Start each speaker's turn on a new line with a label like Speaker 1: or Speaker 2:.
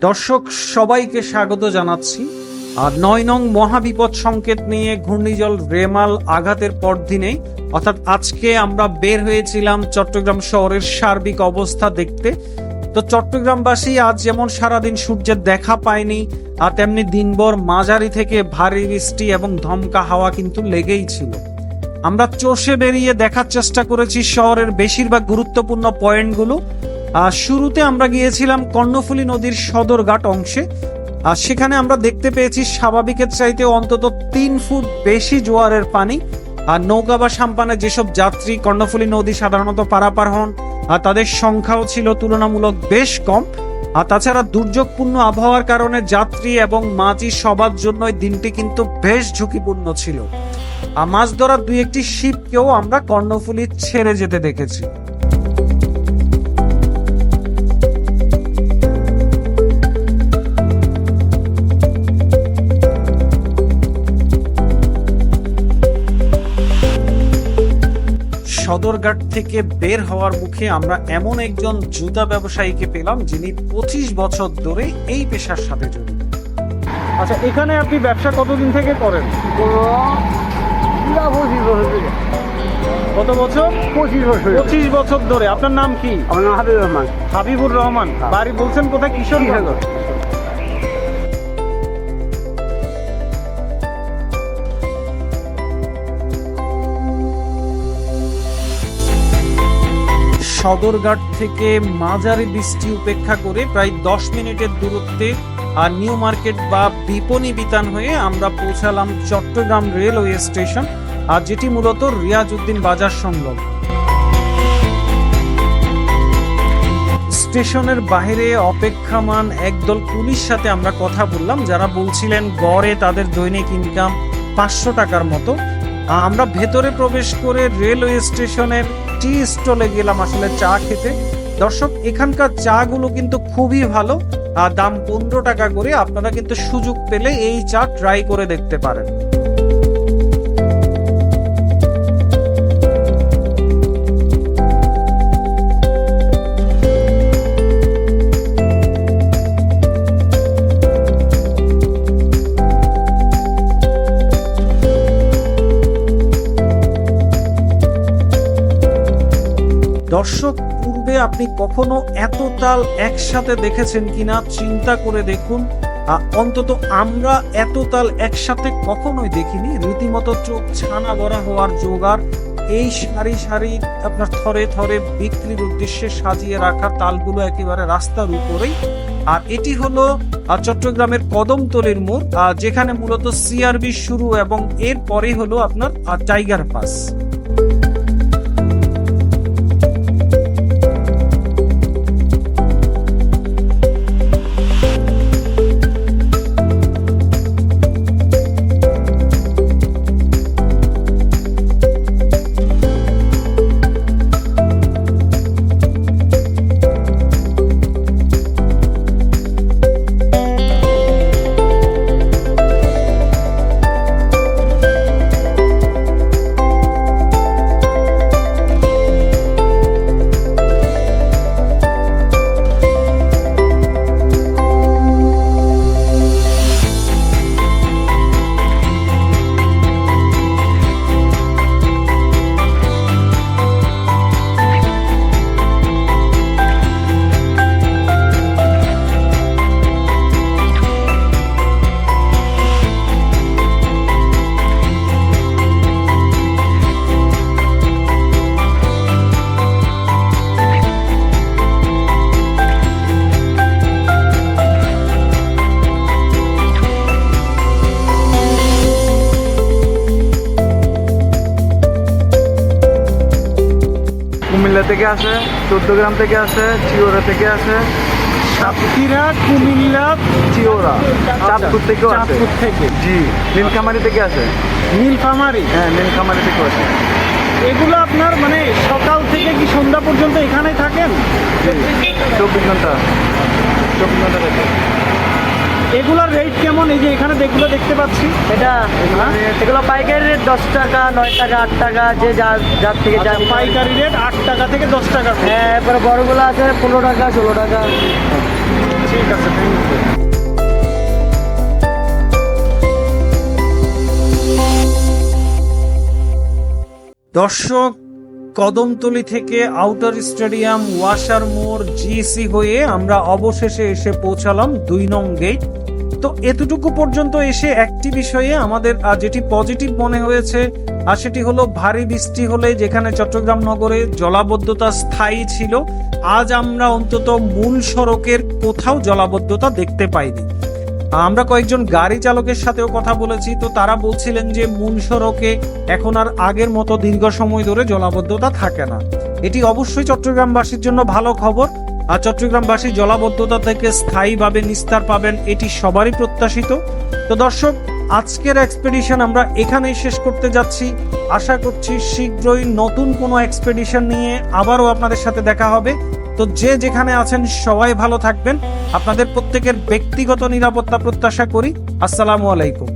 Speaker 1: দর্শক, সবাইকে স্বাগত জানাচ্ছি। আর নয় নং মহাবিপদ সংকেত নিয়ে ঘূর্ণিঝড় রেমাল আঘাতের পর পরদিনে, অর্থাৎ আজকে আমরা বের হয়েছিলাম চট্টগ্রাম শহরের সার্বিক অবস্থা দেখতে। তো চট্টগ্রামবাসী আজ যেমন সারাদিন সূর্যের দেখা পায়নি, আর তেমনি দিনভর মাঝারি থেকে ভারী বৃষ্টি এবং ধমকা হাওয়া কিন্তু লেগেই ছিল। আমরা চষে বেরিয়ে দেখার চেষ্টা করেছি শহরের বেশিরভাগ গুরুত্বপূর্ণ পয়েন্টগুলো। শুরুতে আমরা গিয়েছিলাম কর্ণফুলী নদীর সদরঘাট অংশে। আর সেখানে আমরা দেখতে পেয়েছি স্বাভাবিকের চাইতে অন্তত তিন ফুট বেশি জোয়ারের পানি। আর নৌকা বা সাম্পানে যেসব যাত্রী কর্ণফুলী নদী সাধারণত পারাপার হন, আর তাদের সংখ্যাও ছিল তুলনামূলক বেশ কম। আর তাছাড়া দুর্যোগপূর্ণ আবহাওয়ার কারণে যাত্রী এবং মাঝি সবার জন্যই দিনটি কিন্তু বেশ ঝুঁকিপূর্ণ ছিল। আর মাছ ধরার দুই একটি শিপকেও আমরা কর্ণফুলী ছেড়ে যেতে দেখেছি। সদরঘাট থেকে বের হওয়ার মুখে আমরা এমন একজন জুতা ব্যবসায়ীকে পেলাম যিনি পঁচিশ বছর ধরে এই পেশার সাথে জড়িত। আচ্ছা এখানে আপনি ব্যবসা কতদিন থেকে করেন? কত বছর?
Speaker 2: পঁচিশ বছর
Speaker 1: পঁচিশ বছর ধরে। আপনার নাম কি?
Speaker 2: আমার নাম হাবিব রহমান।
Speaker 1: হাবিবুর রহমান।
Speaker 2: হ্যাঁ।
Speaker 1: বাড়ি বলছেন কোথায়? কিশোরগঞ্জ। সদরঘাট থেকে মাঝারি বৃষ্টি উপেক্ষা করে প্রায় দশ মিনিটের দূরত্বে, আর নিউ মার্কেট বা বিপণী বিতান হয়ে আমরা পৌঁছালাম চট্টগ্রাম রেলওয়ে স্টেশন, আর যেটি মূলত রিয়াজউদ্দিন বাজার সংলগ্ন। স্টেশনের বাইরে অপেক্ষামান একদল পুলিশ সাথে আমরা কথা বললাম, যারা বলছিলেন গড়ে তাদের দৈনিক ইনকাম পাঁচশো টাকার মতো। আমরা ভেতরে প্রবেশ করে রেলওয়ে স্টেশনের টি স্টলে গেলাম আসলে চা খেতে। দর্শক, এখানকার চা গুলো কিন্তু খুবই ভালো। আর দাম পনেরো টাকা করে আপনারা কিন্তু সুযোগ পেলে এই চা ট্রাই করে দেখতে পারেন। দর্শক, পূর্বে আপনি কখনো এত তাল একসাথে দেখেছেন কিনা চিন্তা করে দেখুন। অন্তত আমরা এত তাল একসাথে কখনোই দেখিনি। রীতিমতো চোখ ছানা ভরা হওয়ার জোগাড়। এই সারি সারি আপনার থরে থরে বিক্রির উদ্দেশ্যে সাজিয়ে রাখা তালগুলো একেবারে রাস্তার উপরেই। আর এটি হলো চট্টগ্রামের কদমতলির মোড় যেখানে মূলত সিআরবি শুরু এবং এর পরে হলো আপনার টাইগার পাস।
Speaker 2: থেকে আসে চোদ্দগ্রাম থেকে আসে চিওরা থেকে আসে
Speaker 1: সাতক্ষীরা কুমিল্লা
Speaker 2: চিওরা চাঁদপুর থেকেও আসে।
Speaker 1: চাঁদপুর থেকে।
Speaker 2: জি নীলকামারি থেকে আসে।
Speaker 1: নীলফামারি?
Speaker 2: হ্যাঁ নীলকামারি থেকেও আসে।
Speaker 1: এগুলো আপনার মানে সকাল থেকে কি সন্ধ্যা পর্যন্ত এখানেই থাকেন?
Speaker 2: চব্বিশ ঘণ্টা চব্বিশ ঘণ্টা থেকে।
Speaker 1: এগুলোর রেট কেমন? এই যে এখানে দেখগুলো দেখতে পাচ্ছি।
Speaker 3: এটা হ্যাঁ। এগুলো পাইকারি রেট দশ টাকা নয় টাকা আট টাকা যে যার যার থেকে
Speaker 1: আচ্ছা,
Speaker 3: যার
Speaker 1: পাইকারি রেট আট টাকা থেকে দশ টাকা
Speaker 3: হ্যাঁ এরপরে বড়গুলো আছে পনেরো টাকা ষোলো টাকা।
Speaker 1: ঠিক আছে থ্যাংক ইউ দর্শক কদমতলি থেকে আউটার স্টেডিয়াম ওয়াশার মোড় জিসি হয়ে আমরা অবশেষে এসে পৌঁছালাম দুই নং গেট। তো এতটুকু পর্যন্ত এসে একটি বিষয়ে আমাদের যেটি পজিটিভ মনে হয়েছে, আর সেটি হলো ভারী বৃষ্টি হলে যেখানে চট্টগ্রাম নগরে জলাবদ্ধতা স্থায়ী ছিল, আজ আমরা অন্তত মূল সড়কের কোথাও জলাবদ্ধতা দেখতে পাইনি। আমরা কয়েকজন গাড়ি চালকের সাথেও কথা বলেছি, তো তারা বলছিলেন যে মূল সড়কে এখন আর আগের মতো দীর্ঘ সময় ধরে জলাবদ্ধতা থাকে না। এটি অবশ্যই চট্টগ্রামবাসীর জন্য ভালো খবর, আর চট্টগ্রামবাসী জলাবদ্ধতা থেকে স্থায়ীভাবে নিস্তার পাবেন এটি সবারই প্রত্যাশিত। তো দর্শক, আজকের এক্সপেডিশন আমরা এখানেই শেষ করতে যাচ্ছি। আশা করছি শীঘ্রই নতুন কোনো এক্সপেডিশন নিয়ে আবারও আপনাদের সাথে দেখা হবে। তো যে যেখানে আছেন সবাই ভালো থাকবেন। আপনাদের প্রত্যেকের ব্যক্তিগত নিরাপত্তা প্রত্যাশা করি। আসসালামু আলাইকুম।